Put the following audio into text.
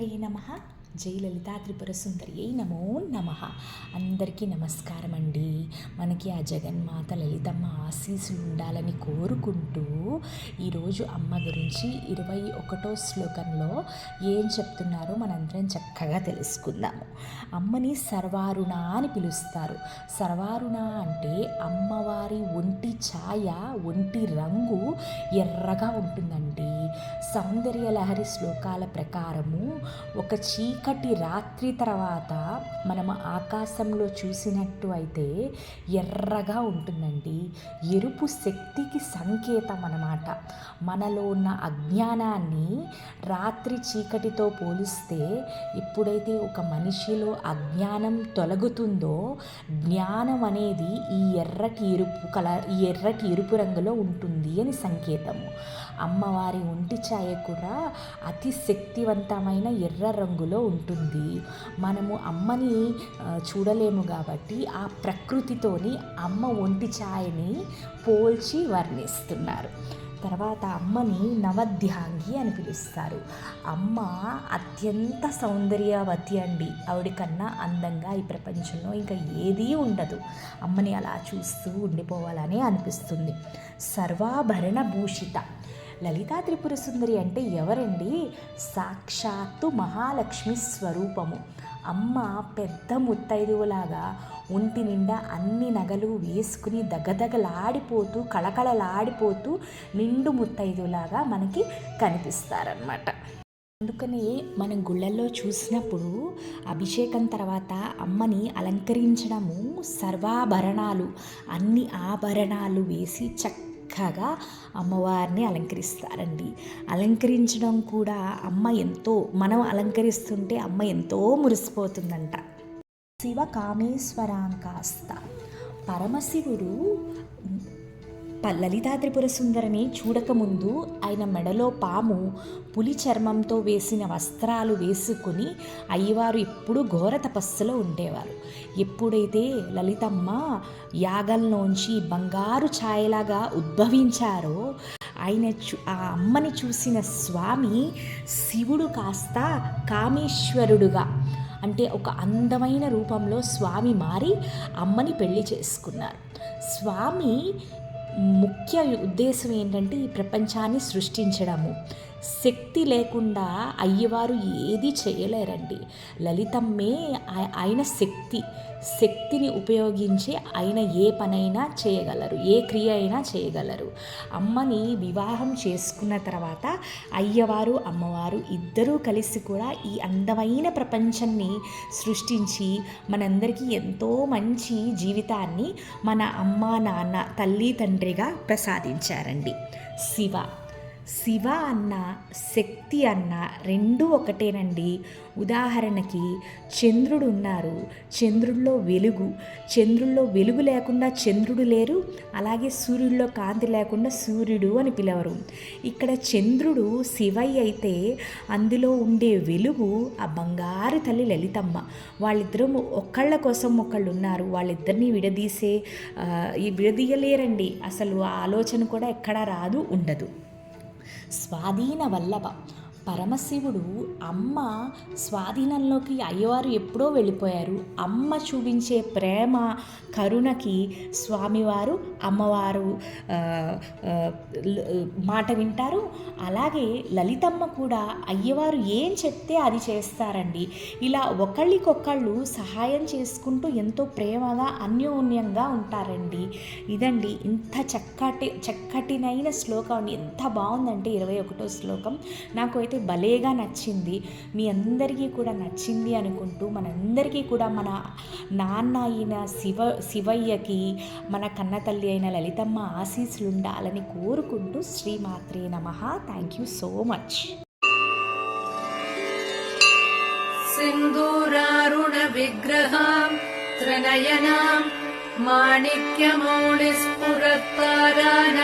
శ్రీమాత్రే నమ. జై లలితా త్రిపుర సుందరియై నమో నమ. అందరికీ నమస్కారం అండి మనకి ఆ జగన్మాత లలితమ్మ ఆశీస్సులు ఉండాలని కోరుకుంటూ ఈరోజు అమ్మ గురించి ఇరవై ఒకటో శ్లోకంలో ఏం చెప్తున్నారో మనందరం చక్కగా తెలుసుకుందాము. అమ్మని సర్వారుణ అని పిలుస్తారు. సర్వారుణ అంటే అమ్మవారి ఒంటి ఛాయ ఒంటి రంగు ఎర్రగా ఉంటుందండి. సౌందర్య లహరి శ్లోకాల ప్రకారము ఒక చీకటి రాత్రి తర్వాత మనం ఆకాశంలో చూసినట్టు అయితే ఎర్రగా ఉంటుందండి. ఎరుపు శక్తికి సంకేతం అన్నమాట. మనలో ఉన్న అజ్ఞానాన్ని రాత్రి చీకటితో పోలిస్తే ఎప్పుడైతే ఒక మనిషిలో అజ్ఞానం తొలగుతుందో జ్ఞానం అనేది ఈ ఎర్రటి ఎరుపు కలర్ ఈ ఎర్రటి ఎరుపు రంగులో ఉంటుంది అని సంకేతము. అమ్మవారి ఒంటి ఛాయ కూడా అతి శక్తివంతమైన ఎర్ర రంగులో ఉంటుంది. మనము అమ్మని చూడలేము కాబట్టి ఆ ప్రకృతితోని అమ్మ ఒంటి ఛాయని పోల్చి వర్ణిస్తున్నారు. తర్వాత అమ్మని నవధ్యాంగి అని పిలుస్తారు. అమ్మ అత్యంత సౌందర్యవతి అండి. ఆవిడ కన్నా అందంగా ఈ ప్రపంచంలో ఇంకా ఏదీ ఉండదు. అమ్మని అలా చూస్తూ ఉండిపోవాలని అనిపిస్తుంది. సర్వాభరణ భూషిత లలితా త్రిపుర సుందరి అంటే ఎవరండి? సాక్షాత్తు మహాలక్ష్మి స్వరూపము. అమ్మ పెద్ద ముత్తైదువులాగా ఒంటి నిండా అన్ని నగలు వేసుకుని దగదగలాడిపోతూ కళకళలాడిపోతూ నిండు ముత్తైదులాగా మనకి కనిపిస్తారనమాట అందుకని మనం గుళ్ళల్లో చూసినప్పుడు అభిషేకం తర్వాత అమ్మని అలంకరించడము సర్వాభరణాలు. అన్ని ఆభరణాలు వేసి చక్కగా అమ్మవారిని అలంకరిస్తారండి. అలంకరించడం కూడా అమ్మ ఎంతో మనం అలంకరిస్తుంటే అమ్మ ఎంతో మురిసిపోతుందంట. శివ కామేశ్వరాంకాస్త పరమశివుడు ప- సుందరిని చూడకముందు ఆయన మెడలో పాము పులి చర్మంతో వేసిన వస్త్రాలు వేసుకుని అయ్యవారు ఎప్పుడూ ఘోర తపస్సులో ఉండేవారు. ఎప్పుడైతే లలితమ్మ యాగంలోంచి బంగారు ఛాయలాగా ఉద్భవించారో ఆయన చూ ఆ అమ్మని చూసిన స్వామి శివుడు కాస్త కామేశ్వరుడుగా అంటే ఒక అందమైన రూపంలో స్వామి మారి అమ్మని పెళ్ళి చేసుకున్నారు. స్వామి ముఖ్య ఉద్దేశం ఏంటంటే ఈ ప్రపంచాన్ని సృష్టించడము. శక్తి లేకుండా అయ్యవారు ఏది చేయలేరండి. లలితమ్మే ఆ- ఆయన శక్తి శక్తిని ఉపయోగించి ఆయన ఏ పనైనా చేయగలరు ఏ క్రియ అయినా చేయగలరు. అమ్మని వివాహం చేసుకున్న తర్వాత అయ్యవారు అమ్మవారు ఇద్దరూ కలిసి కూడా ఈ అందమైన ప్రపంచాన్ని సృష్టించి మనందరికీ ఎంతో మంచి జీవితాన్ని మన అమ్మ నాన్న తల్లి తండ్రిగా ప్రసాదించారండి. శివ శివ అన్న శక్తి అన్న రెండు ఒకటేనండి. ఉదాహరణకి చంద్రుడు ఉన్నారు. చంద్రుల్లో వెలుగు. చంద్రుల్లో వెలుగు లేకుండా చంద్రుడు లేరు. అలాగే సూర్యుడిలో కాంతి లేకుండా సూర్యుడు అని పిలవరు. ఇక్కడ చంద్రుడు శివయ్య అయితే అందులో ఉండే వెలుగు ఆ బంగారు తల్లి లలితమ్మ. వాళ్ళిద్దరూ ఒకళ్ళ కోసం ఒకళ్ళు ఉన్నారు. వాళ్ళిద్దరిని విడదీసే ఈ విడదీయలేరండి. అసలు ఆ ఆలోచన కూడా ఎక్కడా రాదు ఉండదు. ஸ்வாதீன வல்லபா పరమశివుడు అమ్మ స్వాధీనంలోకి అయ్యవారు ఎప్పుడో వెళ్ళిపోయారు. అమ్మ చూపించే ప్రేమ కరుణకి స్వామివారు అమ్మవారు మాట వింటారు. అలాగే లలితమ్మ కూడా అయ్యవారు ఏం చెప్తే అది చేస్తారండి. ఇలా ఒకళ్ళకొకళ్ళు సహాయం చేసుకుంటూ ఎంతో ప్రేమగా అన్యోన్యంగా ఉంటారండి. ఇదండి ఇంత చక్కటి చక్కటినైన శ్లోకం అండి. ఎంత బాగుందంటే ఇరవై ఒకటో శ్లోకం. నాకు అయితే భలేగా నచ్చింది. మీ అందరికీ కూడా నచ్చింది అనుకుంటూ మనందరికీ కూడా మన నాన్న అయిన శివ శివయ్యకి మన కన్నతల్లి అయిన లలితమ్మ ఆశీస్సులు ఉండాలని కోరుకుంటూ శ్రీమాత్రే నమ. థ్యాంక్ యూ సో మచ్ సింధూరారుణ విగ్రహాం త్రినయనాం మాణిక్యమౌళిస్ఫురత్తారాణ